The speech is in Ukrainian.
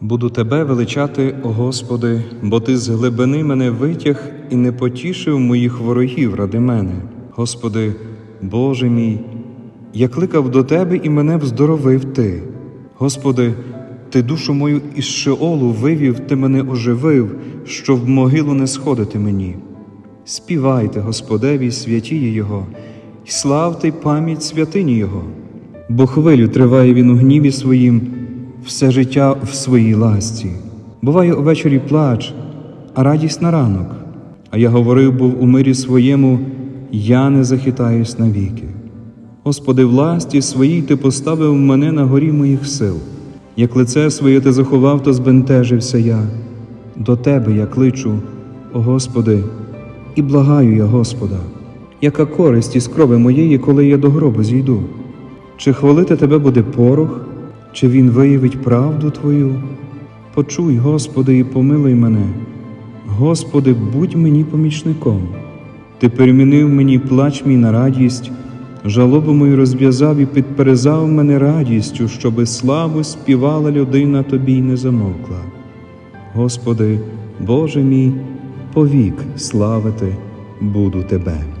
Буду тебе величати, о Господи, бо ти з глибини мене витяг і не потішив моїх ворогів ради мене. Господи, Боже мій, я кликав до Тебе і мене вздоровив Ти. Господи, Ти душу мою із Шеолу вивів, Ти мене оживив, що в могилу не сходити мені. Співайте Господеві святіє Його, і славте й пам'ять святині Його, бо хвилю триває він у гніві своїм, все життя в своїй ласті. Буває увечері плач, а радість на ранок. А я говорив був у мирі своєму, я не захитаюсь навіки. Господи, власті своїй ти поставив мене на горі моїх сил. Як лице своє ти заховав, то збентежився я. До Тебе я кличу, о Господи, і благаю я Господа, яка користь із крови моєї, коли я до гробу зійду? Чи хвалити Тебе буде порох, чи він виявить правду Твою? Почуй, Господи, і помилуй мене. Господи, будь мені помічником. Ти перемінив мені плач мій на радість, жалобу мою розв'язав і підперезав мене радістю, щоби славу співала людина тобі й не замовкла. Господи, Боже мій, повік славити буду Тебе.